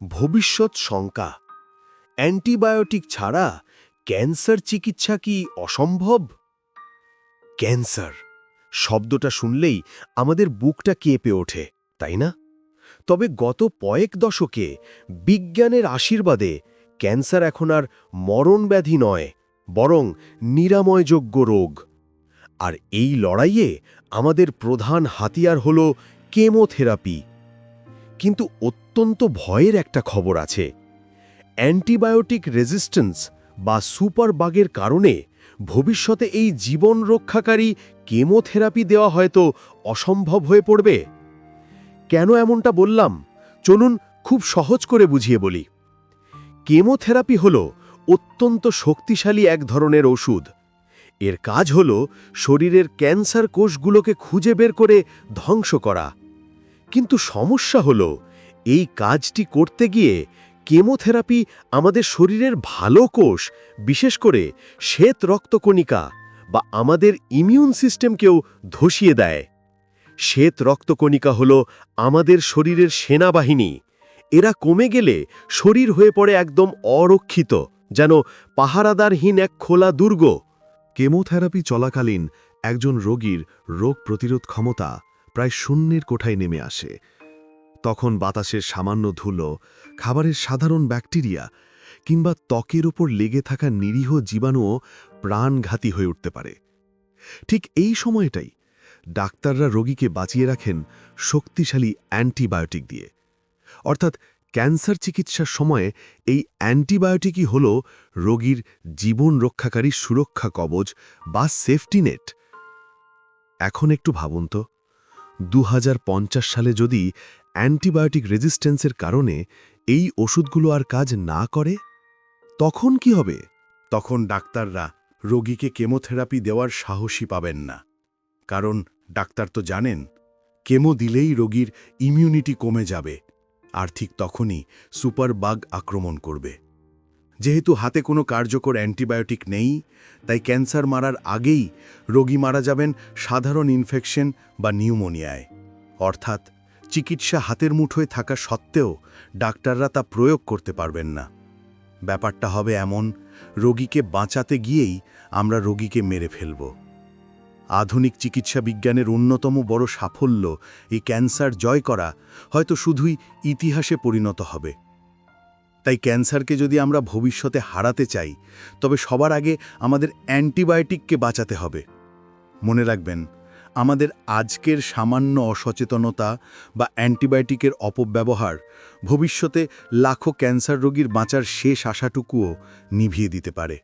ভবিষ্যৎ শঙ্কা। অ্যান্টিবায়োটিক ছাড়া ক্যান্সার চিকিৎসা কি অসম্ভব? ক্যান্সার, শব্দটা শুনলেই আমাদের বুকটা কেঁপে ওঠে, তাই না? তবে গত কয়েক দশকে বিজ্ঞানের আশীর্বাদে ক্যান্সার এখন আর মরণব্যাধি নয়, বরং নিরাময়যোগ্য রোগ। আর এই লড়াইয়ে আমাদের প্রধান হাতিয়ার হল কেমোথেরাপি। কিন্তু অত্যন্ত ভয়ের একটা খবর আছে। অ্যান্টিবায়োটিক রেজিস্ট্যান্স বা সুপারবাগের কারণে ভবিষ্যতে এই জীবন রক্ষাকারী কেমোথেরাপি দেওয়া হয়তো অসম্ভব হয়ে পড়বে। কেন এমনটা বললাম? চলুন খুব সহজ করে বুঝিয়ে বলি। কেমোথেরাপি হল অত্যন্ত শক্তিশালী এক ধরনের ওষুধ। এর কাজ হল শরীরের ক্যান্সার কোষগুলোকে খুঁজে বের করে ধ্বংস করা। কিন্তু সমস্যা হল এই কাজটি করতে গিয়ে কেমোথেরাপি আমাদের শরীরের ভালো কোষ, বিশেষ করে শ্বেত রক্তকণিকা বা আমাদের ইমিউন সিস্টেমকেও ধসিয়ে দেয়। শ্বেত রক্তকণিকা হল আমাদের শরীরের সেনাবাহিনী। এরা কমে গেলে শরীর হয়ে পড়ে একদম অরক্ষিত, যেন পাহারাদারহীন এক খোলা দুর্গ। কেমোথেরাপি চলাকালীন একজন রোগীর রোগ প্রতিরোধ ক্ষমতা প্রায় শূন্যের কোঠায় নেমে আসে। তখন বাতাসের সামান্য ধুলো, খাবারের সাধারণ ব্যাকটেরিয়া কিংবা ত্বকের ওপর লেগে থাকা নিরীহ জীবাণুও প্রাণঘাতী হয়ে উঠতে পারে। ঠিক এই সময়টাই ডাক্তাররা রোগীকে বাঁচিয়ে রাখেন শক্তিশালী অ্যান্টিবায়োটিক দিয়ে। অর্থাৎ ক্যান্সার চিকিৎসার সময়ে এই অ্যান্টিবায়োটিকই হল রোগীর জীবন রক্ষাকারী সুরক্ষা কবচ বা সেফটি নেট। এখন একটু ভাবুন তো। দু হাজার পঞ্চাশ সালে যদি অ্যান্টিবায়োটিক রেজিস্ট্যান্সের কারণে এই ওষুধগুলো আর কাজ না করে, তখন কি হবে? তখন ডাক্তাররা রোগীকে কেমোথেরাপি দেওয়ার সাহসী পাবেন না। কারণ ডাক্তার তো জানেন, কেমো দিলেই রোগীর ইমিউনিটি কমে যাবে, আর ঠিক তখনই সুপার বাগ আক্রমণ করবে। যেহেতু হাতে কোনো কার্যকর অ্যান্টিবায়োটিক নেই, তাই ক্যান্সার মারার আগেই রোগী মারা যাবেন সাধারণ ইনফেকশন বা নিউমোনিয়ায়। অর্থাৎ চিকিৎসা হাতের মুঠোয় থাকা সত্ত্বেও ডাক্তাররা তা প্রয়োগ করতে পারবেন না। ব্যাপারটা হবে এমন, রোগীকে বাঁচাতে গিয়েই আমরা রোগীকে মেরে ফেলব। আধুনিক চিকিৎসা বিজ্ঞানের অন্যতম বড় সাফল্য এই ক্যান্সার জয় করা হয়তো শুধুই ইতিহাসে পরিণত হবে। তাই ক্যান্সারকে যদি আমরা ভবিষ্যতে হারাতে চাই, তবে সবার আগে আমাদের অ্যান্টিবায়োটিককে বাঁচাতে হবে। মনে রাখবেন, আমাদের আজকের সামান্য অসচেতনতা বা অ্যান্টিবায়োটিকের অপব্যবহার ভবিষ্যতে লাখো ক্যান্সার রোগীর বাঁচার শেষ আশাটুকুও নিভিয়ে দিতে পারে।